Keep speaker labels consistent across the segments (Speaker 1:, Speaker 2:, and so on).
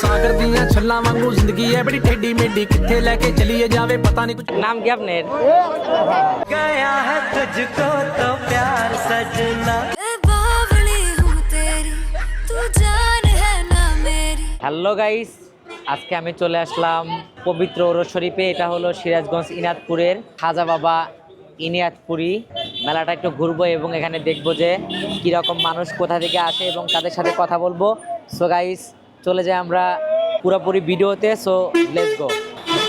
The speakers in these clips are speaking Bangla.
Speaker 1: ਸਾਗਰ ਦੀਆਂ ਛੱਲਾਂ ਵਾਂਗੂ ਜ਼ਿੰਦਗੀ ਐ ਬੜੀ ਠੇਡੀ ਮੇਡੀ ਕਿੱਥੇ ਲੈ ਕੇ ਚਲੀਏ ਜਾਵੇ ਪਤਾ ਨਹੀਂ ਕੁਝ
Speaker 2: ਨਾਮ
Speaker 3: ਕੀ ਆਪਨੇ ਗਿਆ ਹੈ ਤੁਝ ਕੋ ਤੋ ਪਿਆਰ ਸਜਣਾ
Speaker 4: হ্যালো গাইস আজকে আমি চলে আসলাম পবিত্র ওর শরীফে এটা হলো সিরাজগঞ্জ ইনাদপুরের খাজা বাবা ইনিয়াতপুরি। মেলাটা একটু ঘুরবো এবং এখানে দেখব যে কীরকম মানুষ কোথা থেকে আসে এবং তাদের সাথে কথা বলব। সো গাইস চলে যাই আমরা পুরোপুরি ভিডিওতে সো লেটস গো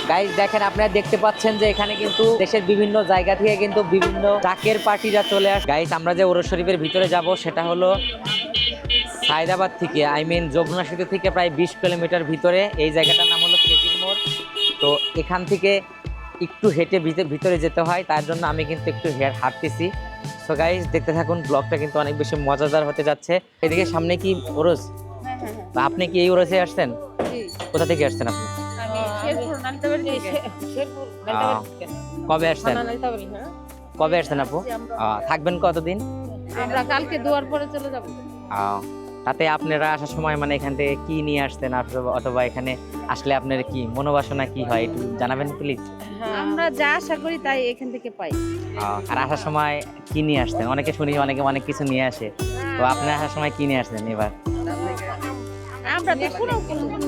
Speaker 4: গাইস দেখেন, আপনারা দেখতে পাচ্ছেন যে এখানে কিন্তু দেশের বিভিন্ন জায়গা থেকে কিন্তু বিভিন্ন ডাকের পার্টিরা চলে আসে গাইস আমরা যে ওরস শরীফের ভিতরে যাব, সেটা হলো সায়দাবাদ থেকে আই মিন যমুনা সেতু থেকে প্রায় বিশ কিলোমিটার ভিতরে। এই জায়গাটার নাম হলো খেজির মোড়। তো এখান থেকে একটু হেঁটে ভিতরে যেতে হয়, তার জন্য আমি কিন্তু একটু হেয়ার হাঁটতেছি। সো গাইজ দেখতে থাকুন, ব্লগটা কিন্তু অনেক বেশি মজাদার হতে যাচ্ছে। এদিকে সামনে কি ওরস? বা আপনি কি এই ওরসে আসছেন? কোথা থেকে আসছেন আপনি? কবে আসছেন?
Speaker 5: হ্যাঁ।
Speaker 4: কবে আসছেন আপু? থাকবেন কতদিন?
Speaker 5: আমরা কালকে দুয়ার পরে চলে যাব।
Speaker 4: তাতে আপনারা আসার সময় মানে এখান থেকে কি নিয়ে আসতেন? অথবা- অথবা এখানে আসলে আপনার কি মনোবাসনা কি হয়? একটু জানাবেন প্লিজ
Speaker 5: আমরা যা আশা করি তাই এখান থেকে পাই।
Speaker 4: আর আসার সময় কি নিয়ে আসতেন? অনেকে শুনি অনেকে অনেক কিছু নিয়ে আসে। তো আপনি আসার সময় কি নিয়ে আসতেন এবার?
Speaker 5: আমরা তো কোনো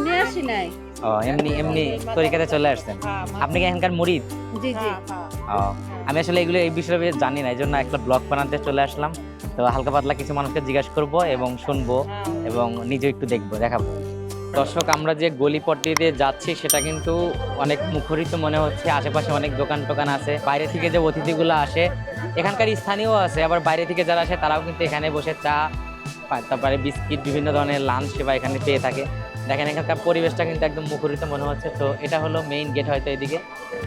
Speaker 5: নিয়ে আসি নাই।
Speaker 4: ও এমনি এমনি তরিকাতে চলে আসছেন। আপনি কি এখানকার মুরিদ
Speaker 5: জি জি।
Speaker 4: ও আমি আসলে এগুলো এই বিষয়ে জানি না এই জন্য একটা ব্লগ বানাতে চলে আসলাম। তো হালকা পাতলা কিছু মানুষকে জিজ্ঞাসা করব এবং শুনব এবং নিজে একটু দেখব দেখাবো। দর্শক আমরা যে গলিপট্টি দিয়ে যাচ্ছি সেটা কিন্তু অনেক মুখরিত মনে হচ্ছে। আশেপাশে অনেক দোকান টোকান আছে। বাইরে থেকে যে অতিথিগুলো আসে এখানকার স্থানীয় আছে আবার বাইরে থেকে যারা আসে তারাও কিন্তু এখানে বসে চা তারপরে বিস্কিট, বিভিন্ন ধরনের লাঞ্চ সেবা এখানে পেয়ে থাকে। দেখেন, এখানকার পরিবেশটা কিন্তু একদম মুখরিত মনে হচ্ছে। তো এটা হলো মেইন গেট হয়তো এদিকে।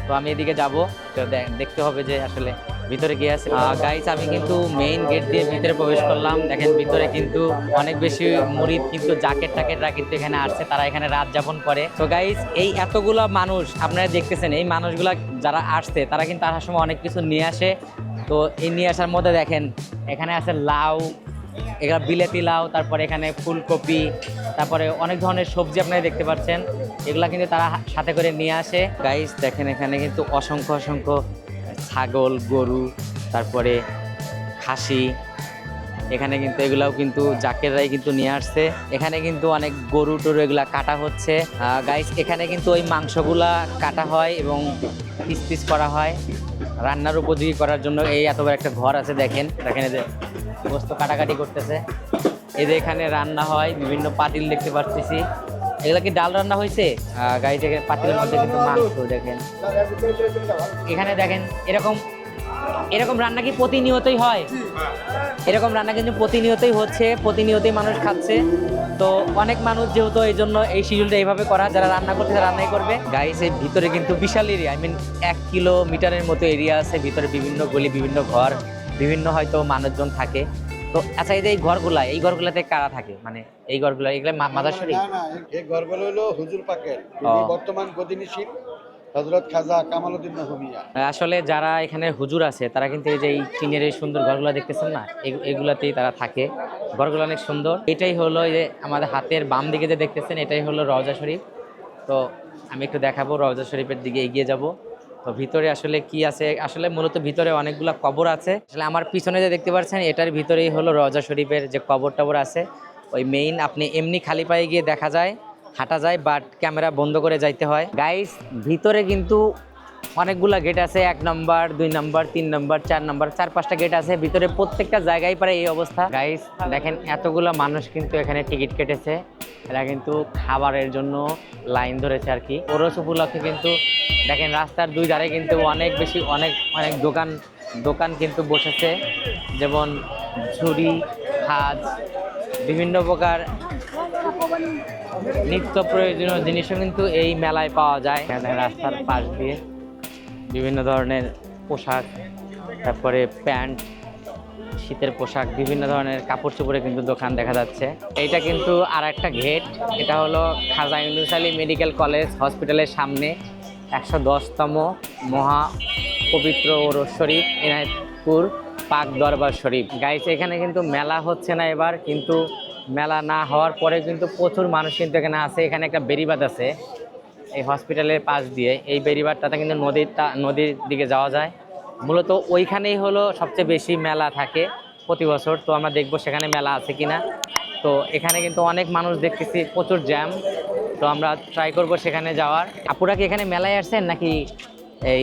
Speaker 4: তো আমি এদিকে যাব। তো দেখতে হবে যে আসলে ভিতরে গিয়ে আছে। গাইস আমি কিন্তু মেইন গেট দিয়ে ভিতরে প্রবেশ করলাম। দেখেন, ভিতরে কিন্তু অনেক বেশি মুরিদ কিন্তু জ্যাকেট টাকেটরা কিন্তু এখানে আসছে। তারা এখানে রাত যাপন করে। তো গাইস এই এতগুলা মানুষ আপনারা দেখতেছেন, এই মানুষগুলা যারা আসছে, তারা কিন্তু আসার সময় অনেক কিছু নিয়ে আসে। তো এই নিয়ে আসার মধ্যে দেখেন, এখানে আছে লাউ এগুলো বিলেতি লাউ, তারপরে এখানে ফুলকপি, তারপরে অনেক ধরনের সবজি আপনারা দেখতে পাচ্ছেন। এগুলা কিন্তু তারা সাথে করে নিয়ে আসে। গাইস দেখেন এখানে কিন্তু অসংখ্য অসংখ্য ছাগল, গরু, তারপরে খাসি। এখানে কিন্তু এগুলাও কিন্তু জাকেররাই কিন্তু নিয়ে আসছে। এখানে কিন্তু অনেক গরু টরু এগুলা কাটা হচ্ছে। গাইস এখানে কিন্তু ওই মাংসগুলা কাটা হয় এবং পিস পিস করা হয়। রান্নার উপযোগী করার জন্য এই এত বড় একটা ঘর আছে দেখেন। দেখেন এদের বস্ত কাটাকাটি করতেছে। এদের এখানে রান্না হয়, বিভিন্ন পাতিল দেখতে পাচ্ছি এগুলো কি ডাল রান্না হয়েছে গাড়ি থেকে পাতিলের মধ্যে কিন্তু মাংস দেখেন। এখানে দেখেন এরকম এরকম রান্না কি প্রতিনিয়তই হয়? এরকম রান্না কিন্তু প্রতিনিয়তই হচ্ছে প্রতিনিয়তই মানুষ খাচ্ছে। তো অনেক মানুষ যেহেতু এই জন্য এই শিডিউলটা এইভাবে করা যারা রান্না করছে তারা রান্নাই করবে। গাইস এই ভিতরে কিন্তু বিশাল এরিয়া আই মিন এক কিলোমিটারের মতো এরিয়া আছে ভিতরে বিভিন্ন গলি বিভিন্ন ঘর বিভিন্ন হয়তো মানুষজন থাকে। তো আচ্ছা এই যে এই ঘরগুলা এই ঘরগুলাতে কারা থাকে? মানে এই ঘরগুলা এগুলা মা- মাদার শরীফ
Speaker 6: না না এই ঘরগুলো হলো হুজুর পাকের। বর্তমান গদিনিশীল। নহমিয়া
Speaker 4: আসলে যারা এখানে হুজুর আছে, তারা কিন্তু এই যে এই টিনের এই সুন্দর ঘরগুলো দেখতেছেন না? এইগুলাতেই তারা থাকে। ঘরগুলো অনেক সুন্দর। এটাই হলো যে আমাদের হাতের বাম দিকে যে দেখতেছেন, এটাই হলো রওজা শরীফ। তো আমি একটু দেখাবো, রওজা শরীফের দিকে এগিয়ে যাব। তো ভিতরে আসলে কি আছে? আসলে মূলত ভিতরে অনেকগুলা কবর আছে। আসলে আমার পিছনে যে দেখতে পাচ্ছেন, এটার ভিতরেই হলো রওজা শরীফের যে কবর টবর আছে, ওই মেইন আপনি এমনি খালি পায়ে গিয়ে দেখা যায়। হাঁটা যায় বাট ক্যামেরা বন্ধ করে যাইতে হয়। গাইস ভিতরে কিন্তু অনেকগুলা গেট আছে, এক নম্বর দুই নম্বর তিন নম্বর চার নম্বর চার পাঁচটা গেট আছে। ভিতরে প্রত্যেকটা জায়গায় পারে এই অবস্থা। গাইস দেখেন, এতগুলো মানুষ কিন্তু এখানে টিকিট কেটেছে। এরা কিন্তু খাবারের জন্য লাইন ধরেছে আর কি। ওরস উপলক্ষে কিন্তু, দেখেন, রাস্তার দুই ধারে কিন্তু অনেক বেশি, অনেক অনেক দোকান দোকান কিন্তু বসেছে। যেমন ঝুড়ি খাজ বিভিন্ন প্রকার নিত্য প্রয়োজনীয় জিনিসও কিন্তু এই মেলায় পাওয়া যায়। রাস্তার পাশ দিয়ে বিভিন্ন ধরনের পোশাক, তারপরে প্যান্ট, শীতের পোশাক, বিভিন্ন ধরনের কাপড় চোপড়ে কিন্তু দোকান দেখা যাচ্ছে। এইটা কিন্তু আর একটা ঘেট, এটা হলো খাজা ইউনুস আলী মেডিকেল কলেজ হসপিটালের সামনে, একশো দশতম মহা পবিত্র ওরস শরীফ, এনায়তপুর পাক দরবার শরীফ। গাইছে এখানে কিন্তু মেলা হচ্ছে না এবার, কিন্তু মেলা না হওয়ার পরে কিন্তু প্রচুর মানুষ কিন্তু এখানে আছে। এখানে একটা বেরিবাদ আছে, এই হসপিটালের পাশ দিয়ে। এই বেরিবাদটাতে কিন্তু নদীর নদীর দিকে যাওয়া যায়। মূলত ওইখানেই হলো সবচেয়ে বেশি মেলা থাকে প্রতি বছর। তো আমরা দেখব সেখানে মেলা আছে কিনা। তো এখানে কিন্তু অনেক মানুষ দেখতেছি, প্রচুর জ্যাম। তো আমরা ট্রাই করব সেখানে যাওয়ার। আপুরা কি এখানে মেলায় আসছেন নাকি এই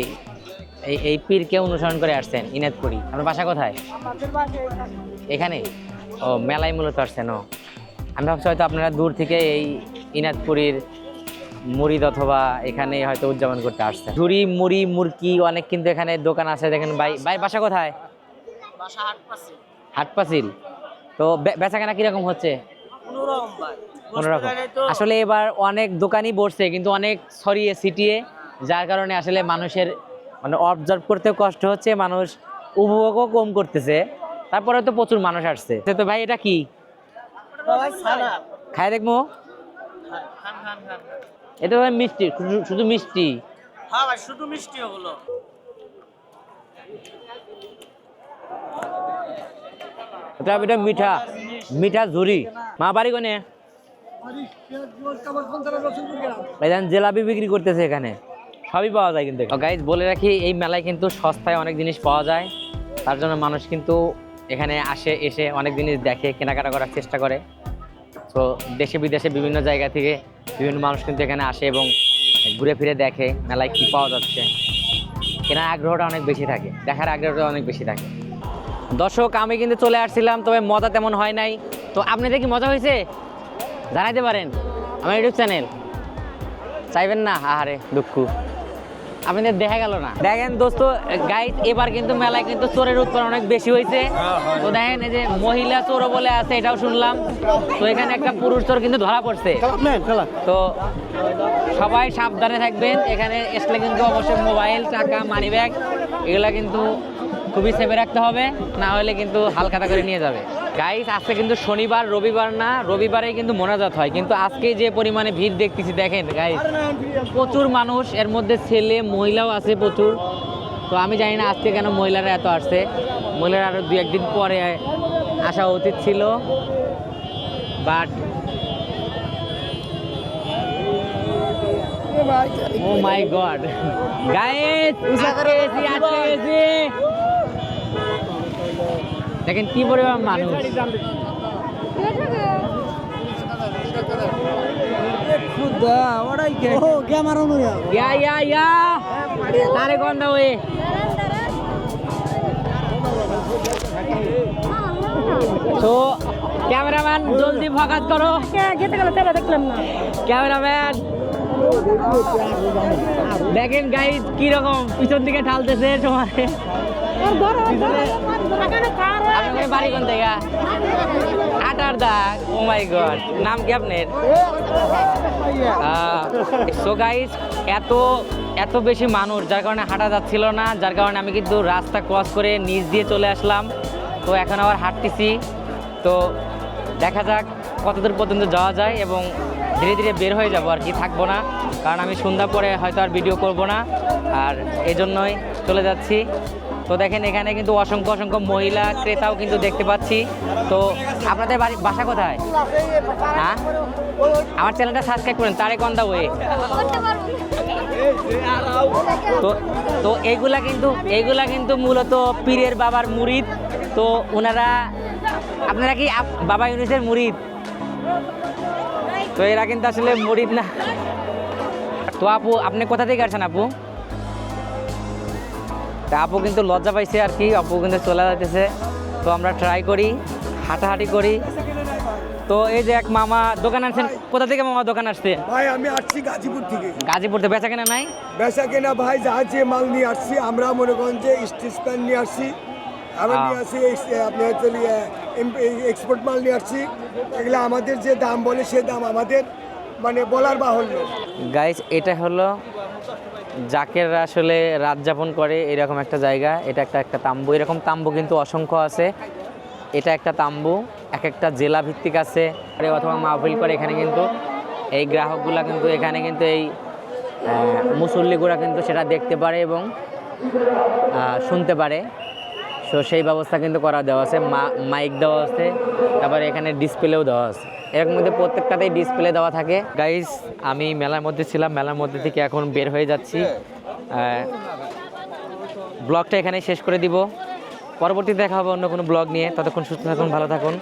Speaker 4: এই এই পীরকে অনুসরণ করে আসছেন ইনাদপুরি। আপনার বাসা কোথায়? এখানে। ও মেলায় মূলত আসছেন ও। আমি ভাবছি হয়তো আপনারা দূর থেকে এই ইনাদপুরীর মুড়িদ অথবা এখানে হয়তো উদযাপন করতে আসছেন। ঝুড়ি মুড়ি মুরকি অনেক কিন্তু এখানে দোকান আছে দেখেন ভাই। ভাই বাসা কোথায়? হাটপাসিল তো বে- বেচাকেনা কীরকম হচ্ছে? কোনোরকম আসলে এবার অনেক দোকানই বসছে কিন্তু অনেক ছড়িয়ে ছিটিয়ে যার কারণে আসলে মানুষের মানে অবজার্ভ করতে কষ্ট হচ্ছে মানুষ উপভোগও কম করতেছে তারপরে তো প্রচুর মানুষ আসছে। তো ভাই এটা কি? খাই দেখব? এটা ভাই মিষ্টি শুধু- মিষ্টি।
Speaker 7: হ্যাঁ ভাই শুধু মিষ্টি ওগুলো।
Speaker 4: এটা এটা মিঠা মিঠা ঝুরি। মা বাড়ি কোনে? এখানে জেলাপি বিক্রি করতেছে এখানে। সবই পাওয়া যায় কিন্তু গাইজ বলে রাখি এই মেলায় কিন্তু সস্তায় অনেক জিনিস পাওয়া যায়। তার জন্য মানুষ কিন্তু এখানে আসে এসে অনেক জিনিস দেখে কেনাকাটা করার চেষ্টা করে। তো দেশে বিদেশে বিভিন্ন জায়গা থেকে বিভিন্ন মানুষ কিন্তু এখানে আসে এবং ঘুরে ফিরে দেখে মেলায় কি পাওয়া যাচ্ছে। কেনার আগ্রহটা অনেক বেশি থাকে দেখার আগ্রহটা অনেক বেশি থাকে। দর্শক আমি কিন্তু চলে আসছিলাম তবে মজা তেমন হয় নাই। তো আপনাদের কি মজা হয়েছে? জানাইতে পারেন আমার ইউটিউব চ্যানেল। চাইবেন না? আহারে দুঃখ। দেখা গেল না। দেখেন দোস্ত এবার কিন্তু মেলায় কিন্তু চোরের উৎপাদন অনেক বেশি হয়েছে। তো দেখেন এই যে মহিলা চোরও বলে আছে, এটাও শুনলাম। তো এখানে একটা পুরুষ চোর কিন্তু ধরা পড়ছে। তো সবাই সাবধানে থাকবেন। এখানে আসলে কিন্তু অবশ্যই মোবাইল টাকা মানি ব্যাগ এগুলা কিন্তু খুবই সেভে রাখতে হবে। না হলে কিন্তু হালখাতা করে নিয়ে যাবে। গাইস আজকে কিন্তু শনিবার, রবিবার না রবিবারে কিন্তু মোনাজাত হয়। কিন্তু আজকে যে পরিমাণে ভিড় দেখতেছি, দেখেন গাইস প্রচুর মানুষ, এর মধ্যে ছেলে, মহিলাও আছে প্রচুর। তো আমি জানি না আজকে কেন মহিলারা এত আসছে। মহিলারা আরও দু একদিন পরে আসা উচিত ছিল। But oh my god guys আজকে দেখেন কি পরিমাণ মানুষ। তারে গন্ধ ওয়ে তো ক্যামেরাম্যান জলদি ফোকাস করো।
Speaker 5: গেতে গেলে তেরা দেখলাম না
Speaker 4: ক্যামেরাম্যান। দেখেন গাইড কি রকম পিছন দিকে ঢালতেছে তোমার। আপনার বাড়ি কোন থেকে? আটার দাগ। ও মাই গড নাম কি আপনার? সো গাইস এত এত বেশি মানুষ, যার কারণে হাঁটা যাচ্ছিল না, যার কারণে আমি কিন্তু রাস্তা ক্রস করে নিচ দিয়ে চলে আসলাম। তো এখন আবার হাঁটতেছি। তো দেখা যাক কতদূর পর্যন্ত যাওয়া যায় এবং ধীরে ধীরে বের হয়ে যাব আর কি, থাকব না। কারণ আমি সন্ধ্যা পরে হয়তো আর ভিডিও করব না। আর এই জন্যই চলে যাচ্ছি। তো দেখেন এখানে কিন্তু অসংখ্য অসংখ্য মহিলা, ক্রেতাও কিন্তু দেখতে পাচ্ছি। তো আপনাদের বাড়ি, বাসা কোথায়? হ্যাঁ? আমার চ্যানেলটা সাবস্ক্রাইব করেন, তারেক অন দা ওয়ে তো তো এইগুলা কিন্তু এইগুলা কিন্তু মূলত পীরের বাবার মুরিদ তো ওনারা আপনারা কি বাবা ইউনুসের মুরিদ তো এরা কিন্তু আসলে মুরিদ না। তো আপু, আপনি কোথা থেকে আসছেন আপু? তা আপু কিন্তু লজ্জা পাইছে আর কি আপু কিন্তু চলে যাইতেছে। তো আমরা ট্রাই করি হাঁটাহাঁটি করি। তো এই যে এক মামা দোকান আনছেন কোথা থেকে মামা দোকান আসছে?
Speaker 8: ভাই আমি আসছি গাজীপুর থেকে।
Speaker 4: গাজীপুর থেকে বেচা কেনা নাই?
Speaker 8: বেচা কেনা ভাই জাহাজে মাল নিয়ে আসছি আমরা মনে করেন যে স্টিচ প্যান্ট নিয়ে আসছি আবার নিয়ে আসছি আপনি হচ্ছে এক্সপোর্ট মাল নিয়ে আসছি। এগুলো আমাদের যে দাম বলে সে দাম আমাদের মানে বলার বাহুল্য।
Speaker 4: গাইস এটা হলো জাকের আসলে রাত যাপন করে এরকম একটা জায়গা, এটা একটা একটা তাম্বু। এরকম তাম্বু কিন্তু অসংখ্য আছে। এটা একটা তাম্বু, এক একটা জেলা ভিত্তিক আছে। অথবা মাহফিল করে এখানে কিন্তু এই গ্রাহকগুলা কিন্তু এখানে কিন্তু এই মুসল্লিগুলা কিন্তু সেটা দেখতে পারে এবং শুনতে পারে। সো সেই ব্যবস্থা কিন্তু করা দেওয়া আছে। মাইক দেওয়া আছে। তারপরে এখানে ডিসপ্লেও দেওয়া আছে। এর মধ্যে প্রত্যেকটাতেই ডিসপ্লে দেওয়া থাকে। গাইস আমি মেলার মধ্যে ছিলাম। মেলার মধ্যে থেকে এখন বের হয়ে যাচ্ছি। ব্লগটা এখানে শেষ করে দিব। পরবর্তী দেখা হবে অন্য কোনো ব্লগ নিয়ে। ততক্ষণ সুস্থ থাকুন, ভালো থাকুন।